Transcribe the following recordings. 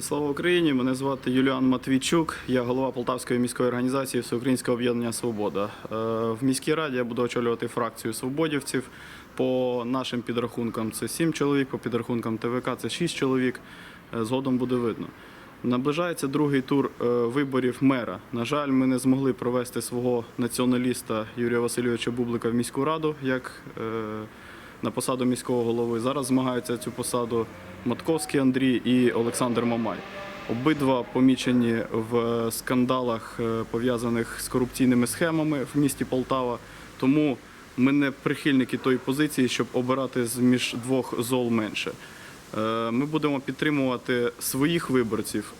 Слава Україні! Мене звати Юліан Матвійчук. Я голова Полтавської міської організації Всеукраїнського об'єднання Свобода. Е, В міській раді я буду очолювати фракцію свободівців. По нашим підрахункам це 7 чоловік, по підрахункам ТВК це 6 чоловік. Е, Згодом буде видно. Наближається другий тур е, виборів мера. На жаль, ми не змогли провести свого націоналіста Юрія Васильовича Бублика в міську раду як на посаду міського голови. Зараз змагаються цю посаду Матковський Андрій і Олександр Мамай. Обидва помічені в скандалах, е, пов'язаних з корупційними схемами в місті Полтава. Тому ми не прихильники тої позиції, щоб обирати з між двох зол менше. Е, Ми будемо підтримувати своїх виборців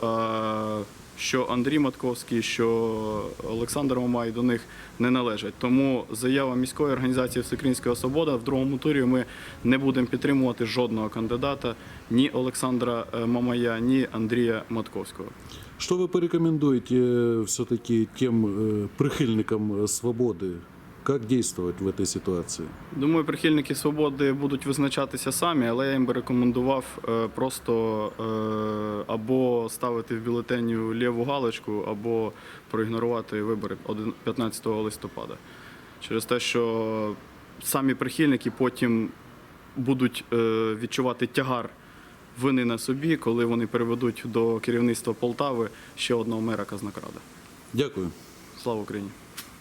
а Що Андрій Матковський, що Олександр Мамай до них не належать. Тому заява міської організації Всеукраїнська Свобода в другому турі ми не будемо підтримувати жодного кандидата ні Олександра е, Мамая, ні Андрія Матковського. Что вы порекомендуете все-таки тем э, прихильникам э, свободы? Как действовать в этой ситуации? Думаю, прихильники свободи будуть визначатися самі, але я їм би рекомендував е, просто е, або ставити в бюлетеню ліву галочку, або проігнорувати вибори 15 листопада. Через те, що самі прихильники потім будуть е, відчувати тягар вини на собі, коли вони переведуть до керівництва Полтави ще одного мера Казнокрада. Дякую. Слава Україні!